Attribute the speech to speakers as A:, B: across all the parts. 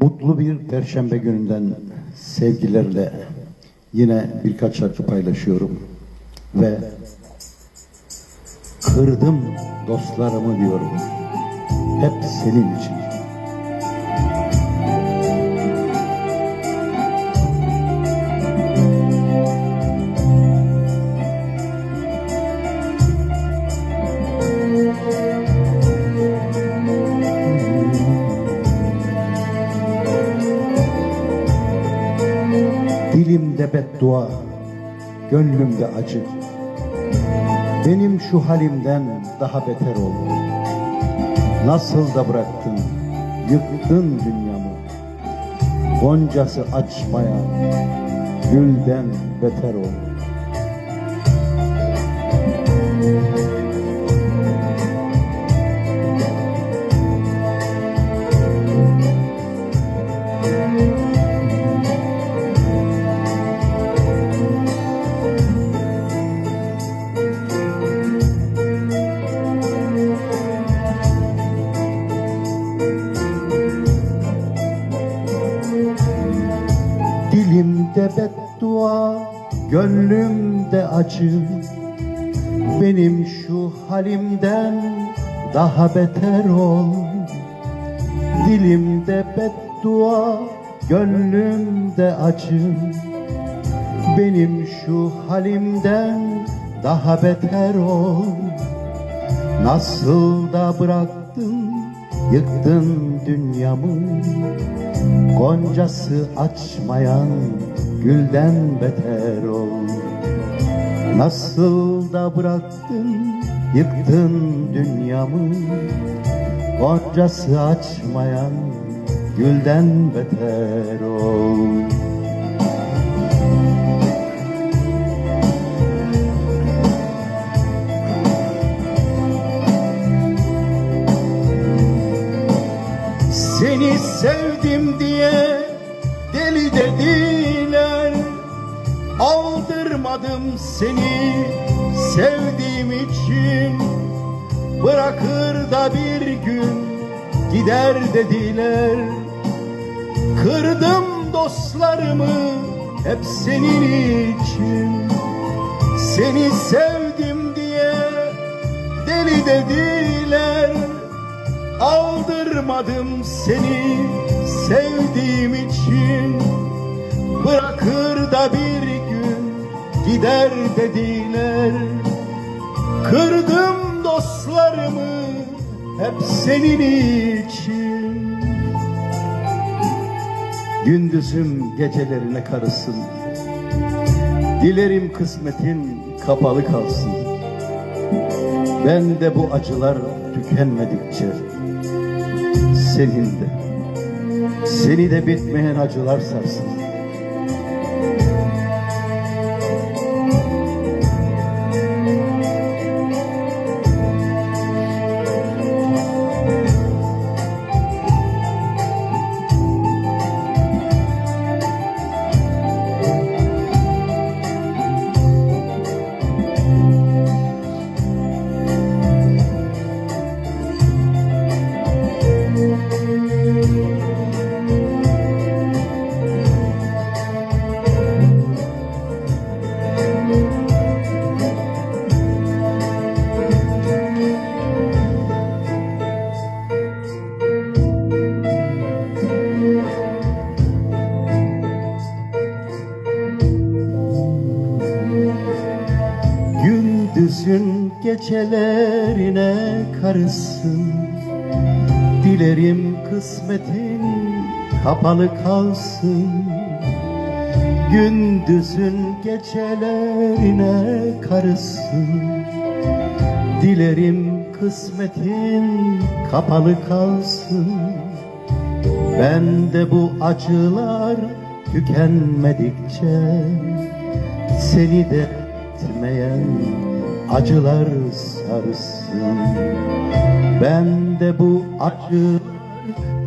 A: Mutlu bir perşembe gününden sevgilerle yine birkaç şarkı paylaşıyorum ve kırdım dostlarımı diyorum. Hep senin için. Beddua, gönlümde acı. Benim şu halimden daha beter ol. Nasıl da bıraktın, yıktın dünyamı. Goncası açmayan gülden beter ol. Gönlümde acı Benim şu halimden daha beter ol. Dilimde beddua, gönlümde acı Benim şu halimden daha beter ol. Nasıl da bıraktın, yıktın dünyamı Goncası açmayan gülden beter ol. Nasıl da bıraktın, yıktın dünyamı? Goncası açmayan gülden beter ol sevdim diye deli dediler. Aldırmadım seni sevdiğim için. Bırakır da bir gün gider dediler. Kırdım dostlarımı hep senin için. Seni sevdim diye deli dediler. Aldırmadım seni sevdiğim için Bırakır da bir gün gider dediler. Kırdım dostlarımı hep senin için. Gündüzüm gecelerine karışsın. Dilerim kısmetin kapalı kalsın. Ben de bu acılar tükenmedikçe senin de seni de bitmeyen acılar sarsın. Gündüzün gecelerine karışsın. Dilerim kısmetin kapalı kalsın. Gündüzün gecelerine karışsın. Dilerim kısmetin kapalı kalsın. Ben de bu acılar tükenmedikçe Seni de etmeyen acılar sarsın Ben de bu acı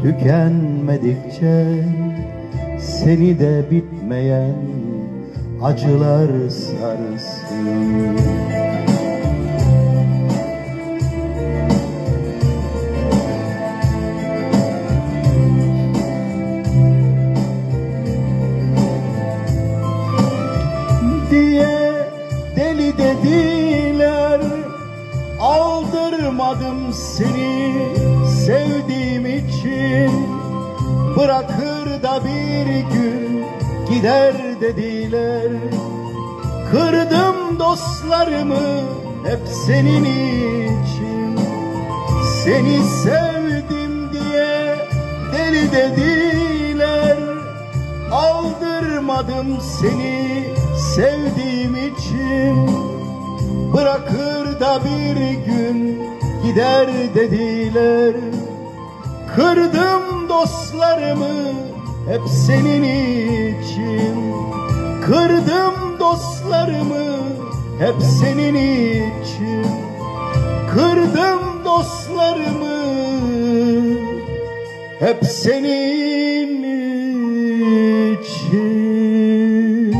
A: tükenmedikçe Seni de bitmeyen acılar sarsın diye deli dedi seni sevdiğim için. Bırakır da bir gün gider dediler. Kırdım dostlarımı hep senin için. Seni sevdim diye deli dediler. Aldırmadım seni sevdiğim için. Bırakır da bir gün gider dediler. Kırdım dostlarımı hep senin için. Kırdım dostlarımı hep senin için. Kırdım dostlarımı hep senin için.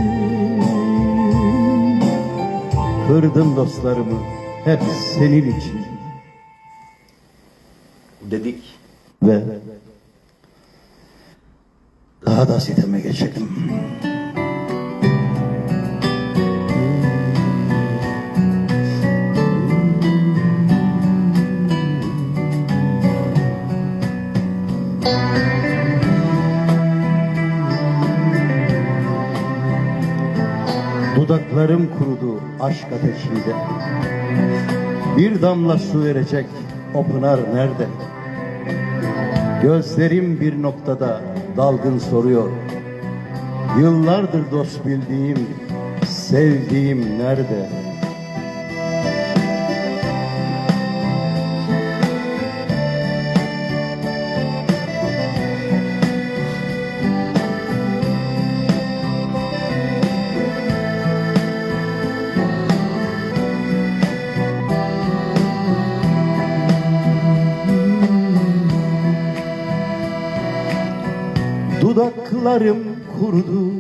A: Kırdım dostlarımı hep senin için dedik ve daha da siteme geçelim. Dudaklarım kurudu aşk ateşiyle. Bir damla su verecek o pınar nerede? Gözlerim bir noktada dalgın soruyor. Yıllardır dost bildiğim, sevdiğim nerede? Dudaklarım kurudu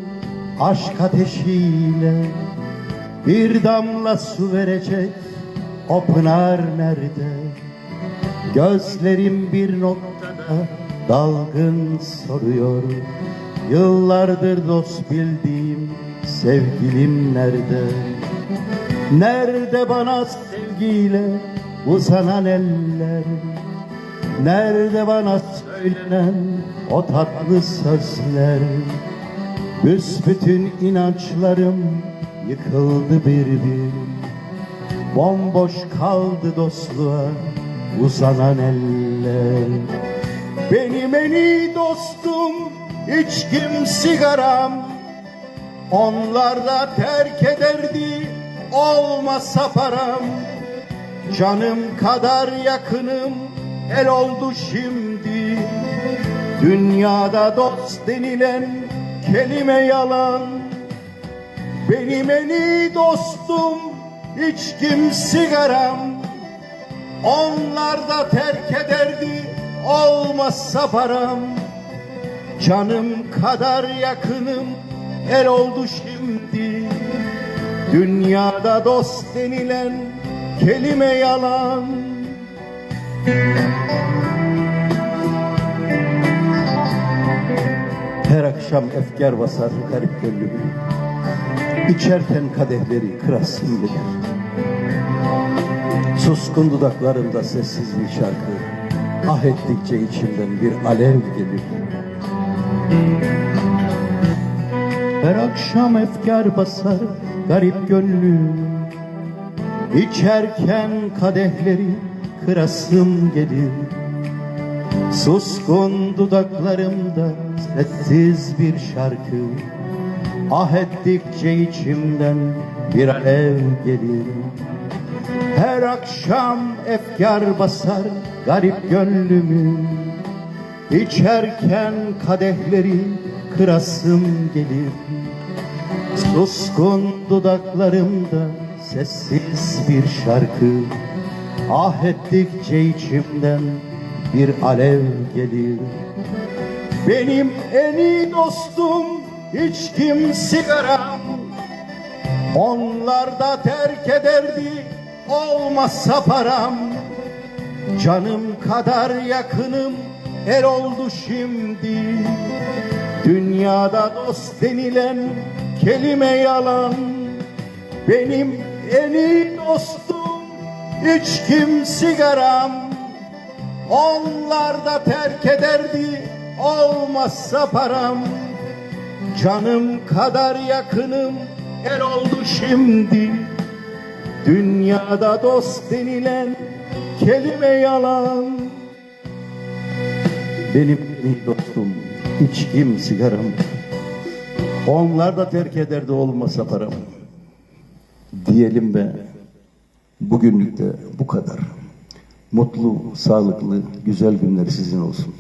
A: aşk ateşiyle Bir damla su verecek o pınar nerede? Gözlerim bir noktada dalgın soruyor Yıllardır dost bildiğim sevgilim nerede? Nerede bana sevgiyle uzanan eller? Nerede bana söylenen o tatlı sözler. Büsbütün inançlarım yıkıldı bir bir. Bomboş kaldı dostluğa uzanan eller. Benim en iyi dostum içkim sigaram. Onlar da terk ederdi olmasa param. Canım kadar yakınım el oldu şimdi. Dünyada dost denilen kelime yalan. Benim en iyi dostum içkim sigaram. Onlar da terk ederdi olmazsa param. Canım kadar yakınım el oldu şimdi. Dünyada dost denilen kelime yalan Her akşam efkar basar garip gönlümü. İçerken kadehleri kırasım gelir Suskun dudaklarımda sessiz bir şarkı. Ah ettikçe içimden bir alev gelir. Her akşam efkar basar garip gönlüm. İçerken kadehleri kırasım gelir Suskun dudaklarımda sessiz bir şarkı. Ah ettikçe içimden bir alev gelir. Her akşam efkar basar garip gönlümü. İçerken kadehleri kırasım gelir. Suskun dudaklarımda sessiz bir şarkı Ah ettikçe içimden bir alev gelir. Benim en iyi dostum içkim sigaram Onlar da terk ederdi olmazsa param. Canım kadar yakınım el oldu şimdi. Dünyada dost denilen kelime yalan. Benim en iyi dostum içkim sigaram Onlar da terk ederdi olmazsa param. Canım kadar yakınım el oldu şimdi. Dünyada dost denilen kelime yalan. Benim iyi dostum içkim sigaram. Onlar da terk ederdi olmasa param. Diyelim be bugünlük de bu kadar Mutlu, sağlıklı, güzel günler sizin olsun.